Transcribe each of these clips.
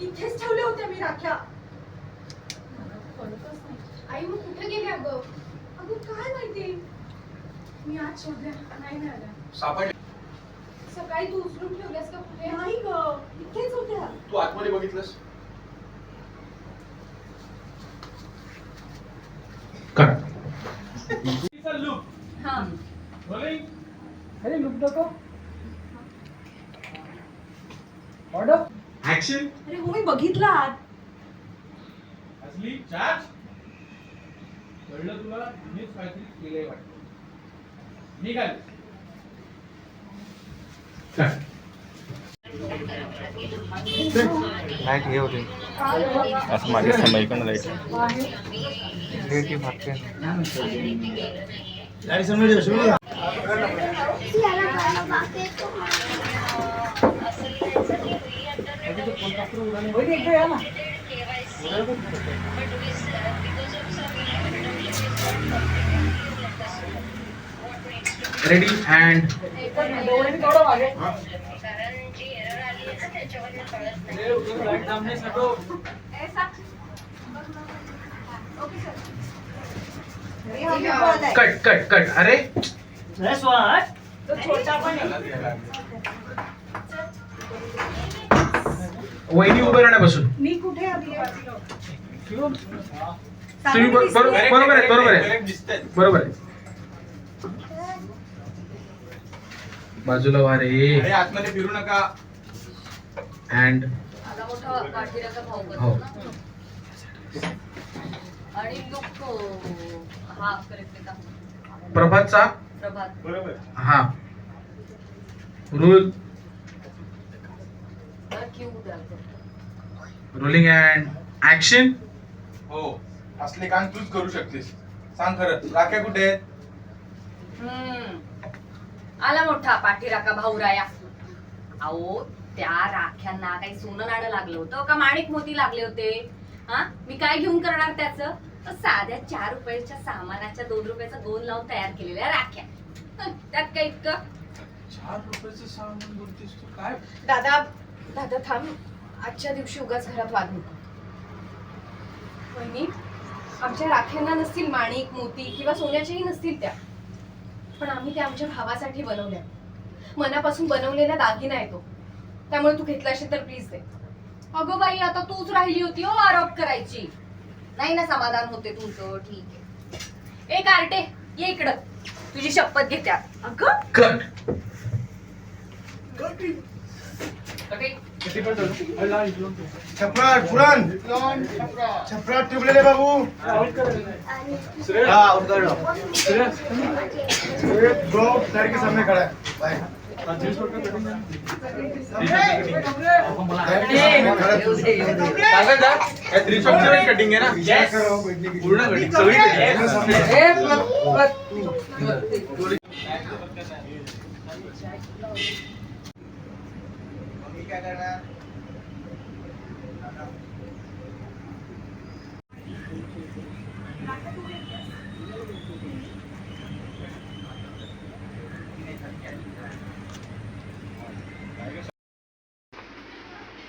इथेच ठेवल्या होत्या मी राख्या. आई मग कुठे गेली अगं? अगं काय माहिती? मी आज शोधल्या नाही मिळाल्या. सापडले. सकाळी तू उचलून ठेवल्यास का कुठे? नाही ग. इथेच होत्या. तू आतमध्ये बघितलंस? हा. अरे लुक दाखव ऑर्डर ऍक्शन अरे हो मी बघितला आत असली चार्ज कळलं तुला मीच काहीतरी केलंय वाटतं. निघाल. लाइट हे होते. असं मागे समोर इकडनं लाइट लेट भागते वहिनी इकडे या ना ready and cut cut cut अरे. तो छोटा पण वहिनी उभे राहण्यापासून. मी कुठे आली तुम्ही ब- बरो- बरोबर आहे बरोबर आहे. दिसतंय. बरोबर आहे. बाजूला व्हा रे अरे आतमध्ये फिरू नका. अँड आला मोठा पाठीराचा भाऊ हो. बनतो ना. आणि लुक हा करेक्ट का प्रभातचा? प्रभात. बरोबर. हा. रूल रोलिंग अँड ऍक्शन हो. असले काम तूच करू शकतेस. सांग खरं राख्या कुठे आहेत? हम्म. आला मोठा पाठीराका भाऊराया. अहो त्या राख्यांना काही सोनं नाणं लागलं होतं का? माणिक मोती लागले होते. हा? मी काय घेऊन करणार त्याच? तर साध्या चार रुपयाच्या सामानाच्या दोन रुपयाचा गोल लावून तयार केलेल्या राख्या. हं, त्यात काय इतकं? चार रुपयाचं सामान बोलतेस तू? काय? दादा दादा थांब. आजच्या दिवशी उगाच घरात वाद नको वहिनी आमच्या राख्यांना नसतील माणिक मोती किंवा सोन्याच्याही नसतील त्या. पण आम्ही त्या आमच्या भावासाठी बनवल्या. मनापासून बनवलेला दागिना आहे तो. त्यामुळे तू घेतला असेल तर प्लीज दे. अगं बाई आता तूच राहिली होती हो आरोप करायची. नाही ना समाधान होते तुमचं ठीक आहे. ए कार्टे ये इकडं. तुझी शपथ घेत्या अगं? कट. छपराट पुरान। छपराट ट्यूब ले ले बाबू। हाँ उधर ब्रो सर के सामने खड़ा है। कटिंग है ना पूर्ण कटिंग सगळी कटिंग काय करणार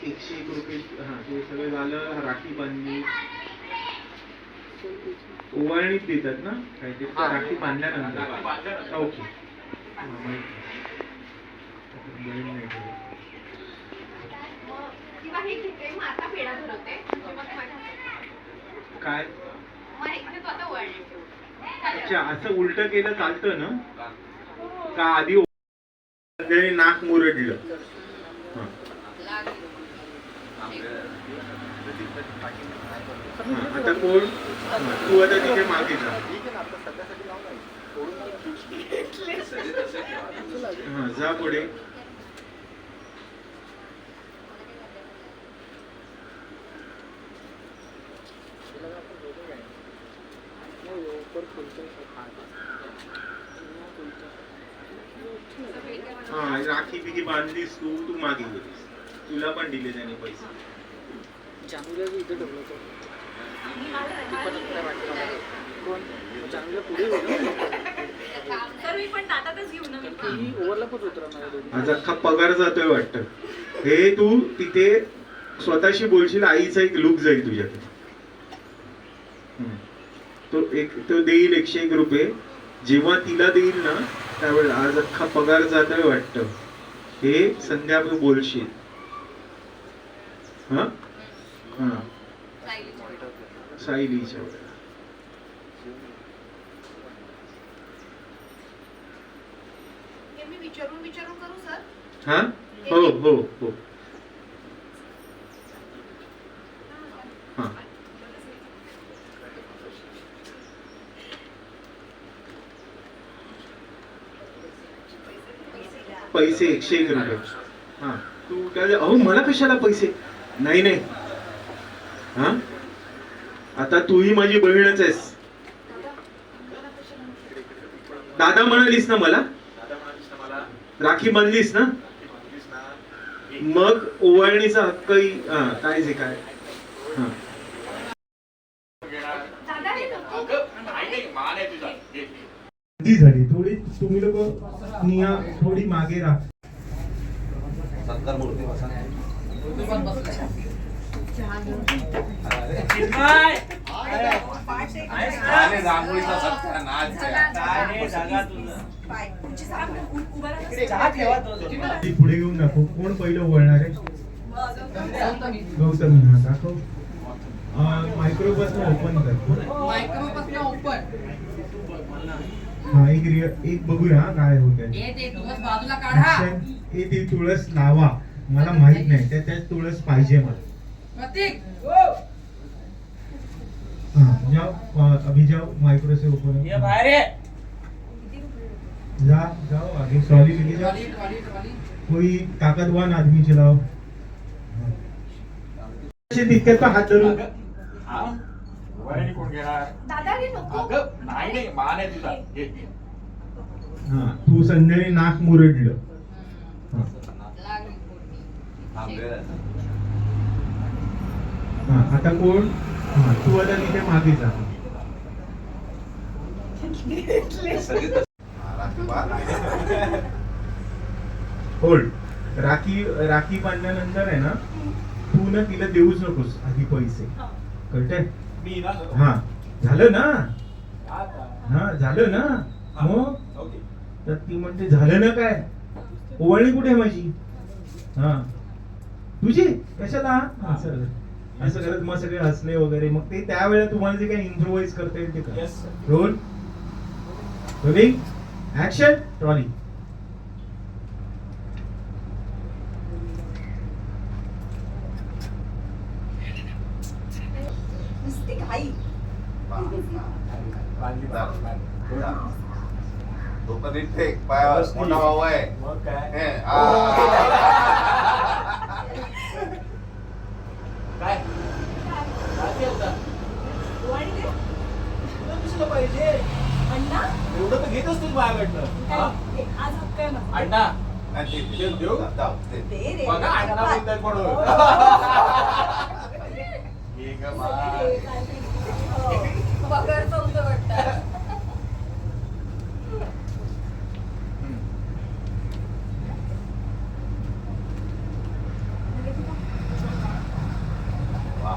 एकशे एक रुपये हा ते सगळं झालं राखी बांधली. ओवाळणीच देतात ना? काय ते राखी बांधल्यानंतर. ओके. हा. काय? अच्छा असं उलट केलं चालतं ना? का? आधी त्याने नाक मुरडलं. हा, आता कोण? हा, तू आता तिथे मागे जा. हा जा पुढे हा राखी बिखी बांधलीस तू तू मागे गेलीस तुला पण दिले त्याने पैसे. चांगलं इथे ठेवलं ही अख्खा पगार जातोय वाटत. हे तू तिथे स्वतःशी बोलशील आईचा एक लुक जाईल तुझ्याकडे. हम्म. तो एक तो देईल एकशे एक रुपये. जेव्हा तिला देईल ना त्यावेळेला आज अख्खा पगार जातोय वाटतं. हे संध्या तू बोलशील. हा? हा. सायलीच्या वेळेला. हे मी विचारून विचारून करू सर. हा? हो हो हो. पैसे एकशे एक रुपये. हा. तू काय अहो मला कशाला पैसे? नाही नाही. हा? आता तूही माझी बहीणच आहेस. दादा म्हणालीस ना मला? राखी बांधलीस ना? मग ओवाळणीचा हक्कही काय जे काय. हा दादा हे नको ती झाली थोडी तुम्ही लोक निया थोडी मागे राहा चिन्मय! आहेस ना? काय नाही, जागा तुझं. चहा ठेवा तो. पुढे घेऊन दाखव कोण पहिलं वळणार आहे गौतमी हा दाखव मायक्रोपासून ओपन कर हा एक एक बघूया हा काय होत बाजूला काढा. हे ती तुळस लावा. मला माहीत नाही त्या तुळस पाहिजे मला. प्रतीक. हाँ जाओ अभी जाओ माइक्रो से ऊपर ये बाहेर ये. जा जाओ आगे. ट्रॉली लेके जाओ कोई ताकतवान आदमी चलाओ. असे तितक्यात तो हात धरून? हा? कोण घेणार? दादा हे नको अगं, नाही नाही मान आहे तुझा घे. हा तू संध्याकाळी नाक मुरडलं हा. लागली पोटी. हा आता कोण हा तू आता तिथे मागे जा होल्ड राखी राखी बांधल्यानंतर आहे ना तू ना तिला देऊच नकोस आधी पैसे कळतंय ना हा झालं ना. हा झालं. ना? मग? ओके. तर ती म्हणते झालं ना काय? ओवाळणी कुठे माझी? हा. तुझी? कशाला? असं असं करत मग सगळे हसले वगैरे. मग ते त्यावेळेला तुम्हाला जे काही इम्प्रोवाइज करता येईल ते रोल रोलिंग ऍक्शन ट्रॉली नुसती घाई. फेक पायावर मोठा भाऊ आहे. मग काय? हे, आ. काय. तुला कशाला पाहिजे. अण्णा? एवढं तर घेत असतील माझ्याकडनं. हा? हे आज हक्क आहे माझा. अण्णा आणि ते- ते ते. दे. रे. बघा अण्णा बोलतायत म्हणून हे. ग दे, बाळ. काहीतरी. हो. पगारचं होतं वाटतं. वा.